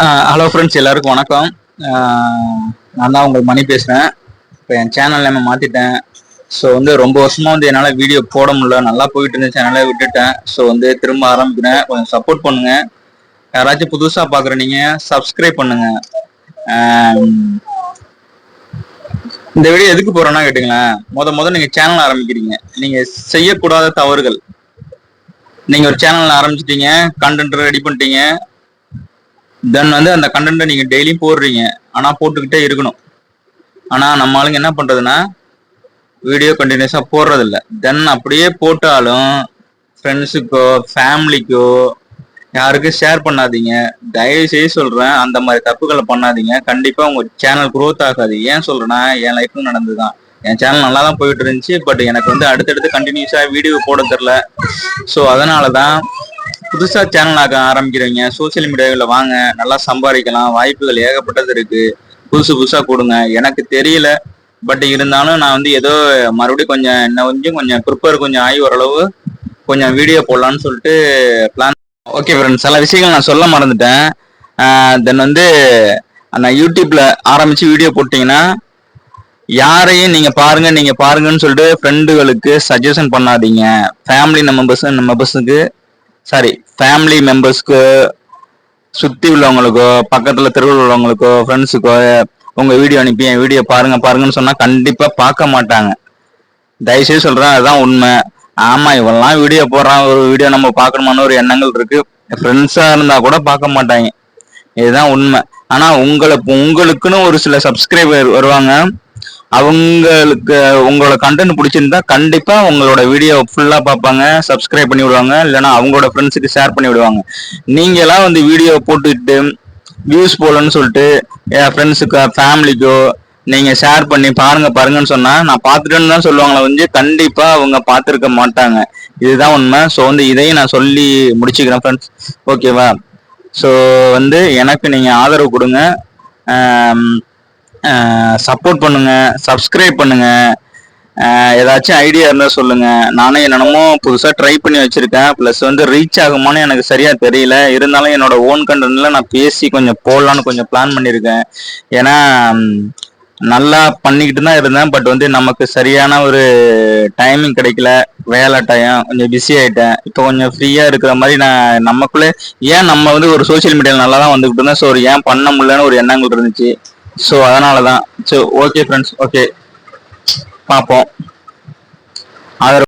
Hello friends எல்லாருக்கும் வணக்கம். நான் தான் உங்களுக்கு மணி பேசுகிறேன் இப்போ என் சேனல் நம்ம மாற்றிட்டேன் ஸோ வந்து ரொம்ப வருஷமாக வந்து என்னால் வீடியோ போட முடியல. நல்லா போயிட்டு இருந்த சேனலை விட்டுட்டேன். ஸோ வந்து திரும்ப ஆரம்பிக்கிறேன். கொஞ்சம் சப்போர்ட் பண்ணுங்க. யாராச்சும் புதுசாக பார்க்குற நீங்கள் சப்ஸ்கிரைப் பண்ணுங்க. இந்த வீடியோ எதுக்கு போகிறோன்னா கேட்டுங்களேன் முத முத நீங்கள் சேனல் ஆரம்பிக்கிறீங்க. நீங்கள் செய்யக்கூடாத தவறுகள். நீங்கள் ஒரு சேனல் ஆரம்பிச்சிட்டீங்க கண்டென்ட் ரெடி பண்ணிட்டீங்க. தென் வந்து அந்த கண்டென்ட்டை நீங்கள் டெய்லியும் போடுறீங்க. ஆனால் போட்டுக்கிட்டே இருக்கணும். ஆனால் நம்ம ஆளுங்க என்ன பண்ணுறதுன்னா வீடியோ கண்டினியூஸாக போடுறதில்ல. தென் அப்படியே போட்டாலும் ஃப்ரெண்ட்ஸுக்கோ ஃபேமிலிக்கோ யாருக்கும் ஷேர் பண்ணாதீங்க. தயவு செய்து சொல்கிறேன் அந்த மாதிரி தப்புகளை பண்ணாதீங்க. கண்டிப்பாக உங்கள் சேனல் க்ரோத் ஆகாது. ஏன் சொல்கிறேன்னா என் லைஃப்பும் நடந்து தான் என் சேனல் நல்லா தான் போயிட்டு இருந்துச்சு பட் எனக்கு வந்து அடுத்தடுத்து கண்டினியூஸாக வீடியோ போட தெரில ஸோ அதனால தான் புதுசாக சேனல் ஆக ஆரம்பிக்கிறவங்க சோசியல் மீடியாவில் வாங்க நல்லா சம்பாதிக்கலாம் வாய்ப்புகள் ஏகப்பட்டது இருக்கு. புதுசு புதுசாக கொடுங்க. எனக்கு தெரியல. பட் இருந்தாலும் நான் வந்து ஏதோ மறுபடியும் கொஞ்சம் என்ன கொஞ்சம் கொஞ்சம் ப்ரிப்பேர் கொஞ்சம் ஆகி ஓரளவு கொஞ்சம் வீடியோ போடலான்னு சொல்லிட்டு பிளான் ஓகே ஃப்ரெண்ட்ஸ் சில விஷயங்கள் நான் சொல்ல மறந்துட்டேன். தென் வந்து நான் யூடியூப்ல ஆரம்பிச்சு வீடியோ போட்டிங்கன்னா யாரையும் நீங்க பாருங்க நீங்க பாருங்கன்னு சொல்லிட்டு ஃப்ரெண்டுகளுக்கு சஜஷன் பண்ணாதீங்க. ஃபேமிலி மெம்பர்ஸு நம்ம பஸ்ஸுக்கு சாரி ஃபேமிலி மெம்பர்ஸ்க்கு சுற்றி உள்ளவங்களுக்கோ பக்கத்தில் தெருவில் உள்ளவங்களுக்கோ ஃப்ரெண்ட்ஸுக்கோ உங்கள் வீடியோ அனுப்பி என் வீடியோ பாருங்க பாருங்கன்னு சொன்னால் கண்டிப்பாக பார்க்க மாட்டாங்க. தயவுசெய்து சொல்கிறேன் அதுதான் உண்மை. ஆமாம் இவெல்லாம் வீடியோ போடுறான் ஒரு வீடியோ நம்ம பார்க்கணுமான ஒரு எண்ணங்கள் இருக்குது ஃப்ரெண்ட்ஸாக இருந்தால் கூட பார்க்க மாட்டாங்க. இதுதான் உண்மை. ஆனால் உங்களை உங்களுக்குன்னு ஒரு சில சப்ஸ்கிரைபர் வருவாங்க. அவங்களுக்கு உங்களோட கண்டென்ட் பிடிச்சிருந்தா கண்டிப்பா உங்களோட வீடியோ ஃபுல்லா பார்ப்பாங்க சப்ஸ்கிரைப் பண்ணி விடுவாங்க இல்லைன்னா அவங்களோட ஃப்ரெண்ட்ஸுக்கு ஷேர் பண்ணி விடுவாங்க. நீங்க எல்லாம் வந்து வீடியோ போட்டுட்டு வியூஸ் போலன்னு சொல்லிட்டு என் ஃப்ரெண்ட்ஸுக்கோ ஃபேமிலிக்கோ நீங்க ஷேர் பண்ணி பாருங்க பாருங்கன்னு சொன்னா நான் பார்த்துட்டேன்னு தான் சொல்லுவாங்களே வந்து கண்டிப்பா அவங்க பார்த்துருக்க மாட்டாங்க. இதுதான் உண்மை. ஸோ வந்து இதையும் நான் சொல்லி முடிச்சுக்கிறேன் ஃப்ரெண்ட்ஸ் ஓகேவா ஸோ வந்து எனக்கு நீங்க ஆதரவு கொடுங்க. சப்போர்ட் பண்ணுங்க சப்ஸ்கிரைப் பண்ணுங்க. ஏதாச்சும் ஐடியா இருந்தால் சொல்லுங்க. நானும் என்னென்னமோ புதுசாக ட்ரை பண்ணி வச்சிருக்கேன். ப்ளஸ் வந்து ரீச் ஆகுமான்னு எனக்கு சரியா தெரியல. இருந்தாலும் என்னோட ஓன் கண்டென்ட்ல நான் பேசி கொஞ்சம் போடலான்னு கொஞ்சம் பிளான் பண்ணியிருக்கேன் ஏன்னா நல்லா பண்ணிக்கிட்டு தான் இருந்தேன். பட் வந்து நமக்கு சரியான ஒரு டைமிங் கிடைக்கல. வேலை டைம் கொஞ்சம் பிஸி ஆயிட்டேன். இப்போ கொஞ்சம் ஃப்ரீயா இருக்கிற மாதிரி நான் நமக்குள்ளே ஏன் நம்ம வந்து ஒரு சோசியல் மீடியாவில் நல்லா தான் வந்துகிட்டு இருந்தேன். ஸோ ஒரு ஏன் பண்ண முடியலன்னு ஒரு எண்ணங்கள் இருந்துச்சு. ஸோ அதனால தான் ஸோ ஓகே ஃப்ரெண்ட்ஸ் ஓகே பார்ப்போம். ஆதரவு